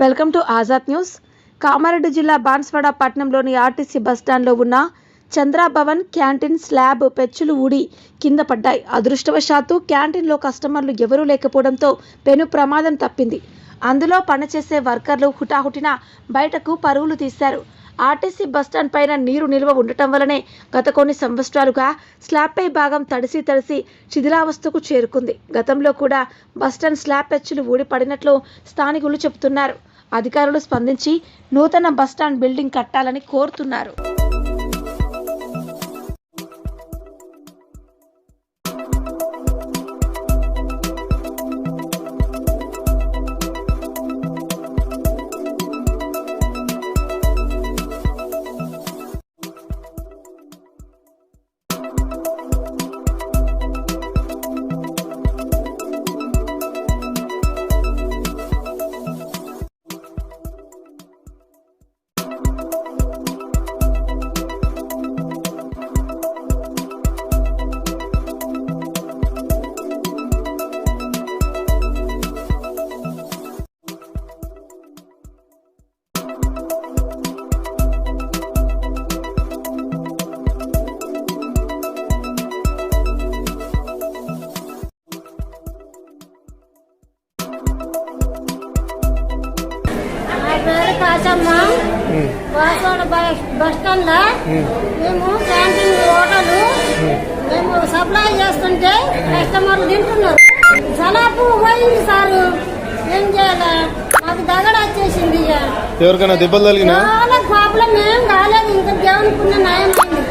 Welcome to Azad news. Kamareddy జిల్లా బాన్స్వాడ పట్టణంలోని RTC బస్టాండ్లో ఉన్న చంద్రాభవన్ క్యాంటీన్ స్లాబ్ పెచ్చులు ఊడి కింద పడ్డాయి. అదృష్టవశాత్తు క్యాంటీన్లో కస్టమర్లు ఎవరూ లేకపోవడంతో పెను ప్రమాదం తప్పింది. అందులో పనిచేసే వర్కర్లు హుటాహుటిన బయటకు పరుగులు తీశారు. ఆర్టీసీ బస్టాండ్ పైన నీరు నిల్వ ఉండటం వలనే గత కొన్ని సంవత్సరాలుగా స్లాబ్పై భాగం తడిసి తడిసి శిథిలావస్థకు చేరుకుంది. గతంలో కూడా బస్టాండ్ స్లాబ్ పెచ్చులు ఊడిపడినట్లు స్థానికులు చెబుతున్నారు. అధికారులు స్పందించి నూతన బస్టాండ్ బిల్డింగ్ కట్టాలని కోరుతున్నారు. పేరు కాసమ్మ వాసోడ బస్ స్టాండ్లో మేము క్యాంటీన్ హోటల్ మేము. సప్లై చేస్తుంటే కస్టమర్లు తింటున్నారు. సలాపు పోయింది సారు ఏం చేయాలి? మాకు దగడ వచ్చేసింది. ఎవరికైనా దెబ్బలు తగిలినా ప్రాబ్లం ఏం కాలేదు. ఇంకా దేవునికి ఉన్న నయం అయింది. ఆ.